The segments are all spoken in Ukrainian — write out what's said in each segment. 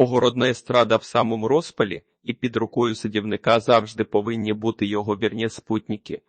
Огородна естрада в самому розпалі, і під рукою садівника завжди повинні бути його вірні спутники.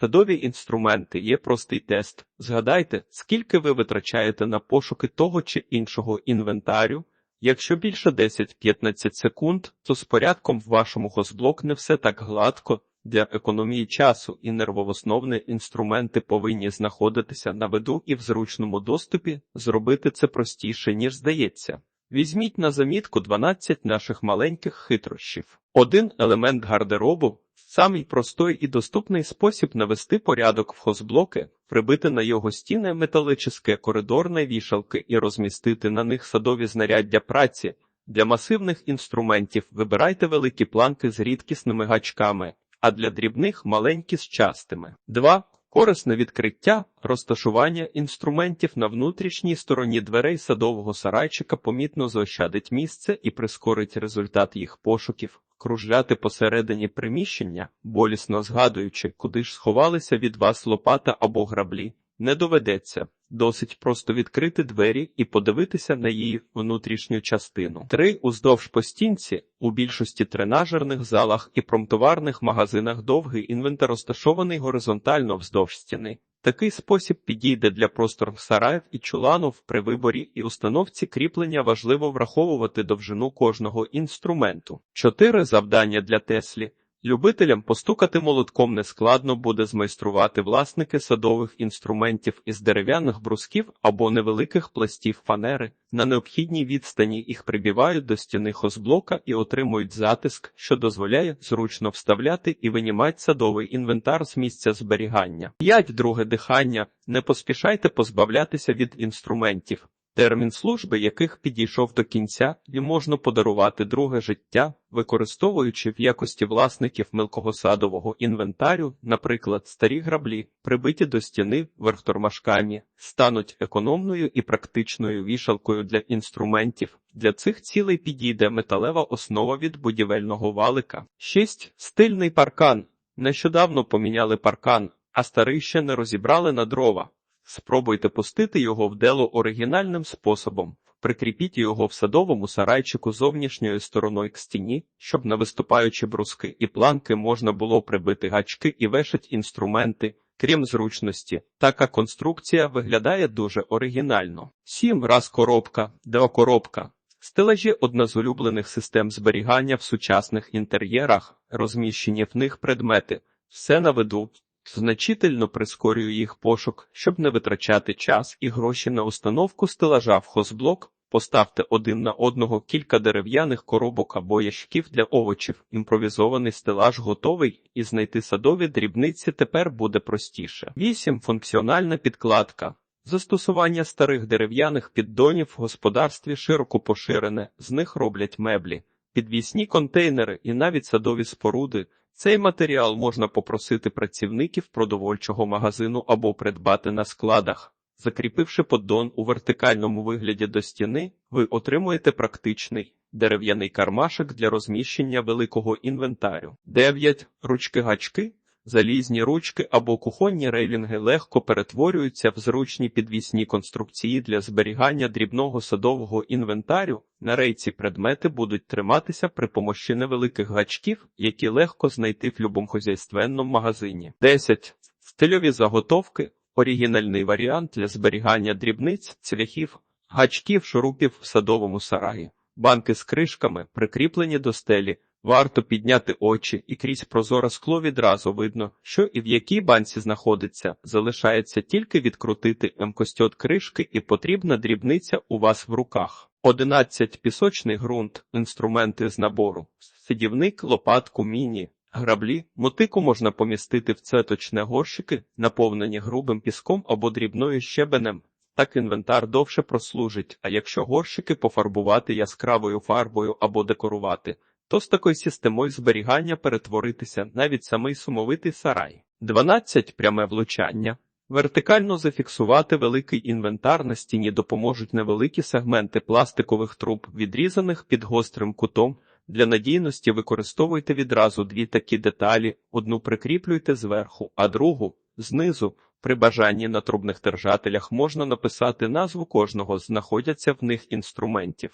Садові інструменти є простий тест. Згадайте, скільки ви витрачаєте на пошуки того чи іншого інвентарю. Якщо більше 10-15 секунд, то з порядком в вашому хозблок не все так гладко. Для економії часу і нервоосновні інструменти повинні знаходитися на виду і в зручному доступі. Зробити це простіше, ніж здається. Візьміть на замітку 12 наших маленьких хитрощів. Один елемент гардеробу самий простий і доступний спосіб навести порядок в хозблоки, прибити на його стіни металічне коридорне вішалки і розмістити на них садові знаряддя праці. Для масивних інструментів вибирайте великі планки з рідкісними гачками, а для дрібних маленькі з частими. 2. Корисне відкриття, розташування інструментів на внутрішній стороні дверей садового сарайчика помітно заощадить місце і прискорить результат їх пошуків. Кружляти посередині приміщення, болісно згадуючи, куди ж сховалися від вас лопата або граблі, не доведеться. Досить просто відкрити двері і подивитися на її внутрішню частину. Три уздовж по стінці у більшості тренажерних залах і промтоварних магазинах довгий інвентар розташований горизонтально вздовж стіни. Такий спосіб підійде для просторних сараїв і чуланов при виборі і установці кріплення важливо враховувати довжину кожного інструменту. Чотири завдання для Теслі. Любителям постукати молотком нескладно буде змайструвати власники садових інструментів із дерев'яних брусків або невеликих пластів фанери. На необхідній відстані їх прибівають до стіни хозблока і отримують затиск, що дозволяє зручно вставляти і винімати садовий інвентар з місця зберігання. 5. Друге дихання. Не поспішайте позбавлятися від інструментів. Термін служби яких підійшов до кінця, і можна подарувати друге життя, використовуючи в якості власників мелкого садового інвентарю, наприклад, старі граблі, прибиті до стіни верхтормашками, стануть економною і практичною вішалкою для інструментів. Для цих цілей підійде металева основа від будівельного валика. 6. Стильний паркан. Нещодавно поміняли паркан, а старий ще не розібрали на дрова. Спробуйте пустити його в дело оригінальним способом. Прикріпіть його в садовому сарайчику зовнішньою стороною к стіні, щоб на виступаючі бруски і планки можна було прибити гачки і вешать інструменти. Крім зручності, така конструкція виглядає дуже оригінально. 7 раз коробка, два коробка. Стелажі одна з улюблених систем зберігання в сучасних інтер'єрах, розміщені в них предмети, все на виду, значительно прискорює їх пошук, щоб не витрачати час і гроші на установку стелажа в хозблок. Поставте один на одного кілька дерев'яних коробок або ящиків для овочів. Імпровізований стелаж готовий, і знайти садові дрібниці тепер буде простіше. 8. Функціональна підкладка. Застосування старих дерев'яних піддонів в господарстві широко поширене, з них роблять меблі, підвісні контейнери і навіть садові споруди. Цей матеріал можна попросити працівників продовольчого магазину або придбати на складах. Закріпивши поддон у вертикальному вигляді до стіни, ви отримуєте практичний дерев'яний кармашик для розміщення великого інвентарю. 9. Ручки-гачки. Залізні ручки або кухонні рейлінги легко перетворюються в зручні підвісні конструкції для зберігання дрібного садового інвентарю. На рейці предмети будуть триматися при помощі невеликих гачків, які легко знайти в любому хозяйственному магазині. 10. Стильові заготовки. Оригінальний варіант для зберігання дрібниць, цвяхів, гачків, шурупів в садовому сараї. Банки з кришками, прикріплені до стелі. Варто підняти очі, і крізь прозоре скло відразу видно, що і в якій банці знаходиться. Залишається тільки відкрутити емкость від кришки, і потрібна дрібниця у вас в руках. 11. Пісочний ґрунт, інструменти з набору, сидівник, лопатку, міні. Граблі, мотику можна помістити в цеточне горщики, наповнені грубим піском або дрібною щебенем. Так інвентар довше прослужить, а якщо горщики пофарбувати яскравою фарбою або декорувати, то з такою системою зберігання перетворитися навіть самий сумовитий сарай. 12. Пряме влучання. Вертикально зафіксувати великий інвентар на стіні допоможуть невеликі сегменти пластикових труб, відрізаних під гострим кутом. Для надійності використовуйте відразу дві такі деталі: одну прикріплюйте зверху, а другу знизу. При бажанні на трубних держателях можна написати назву кожного знаходяться в них інструментів.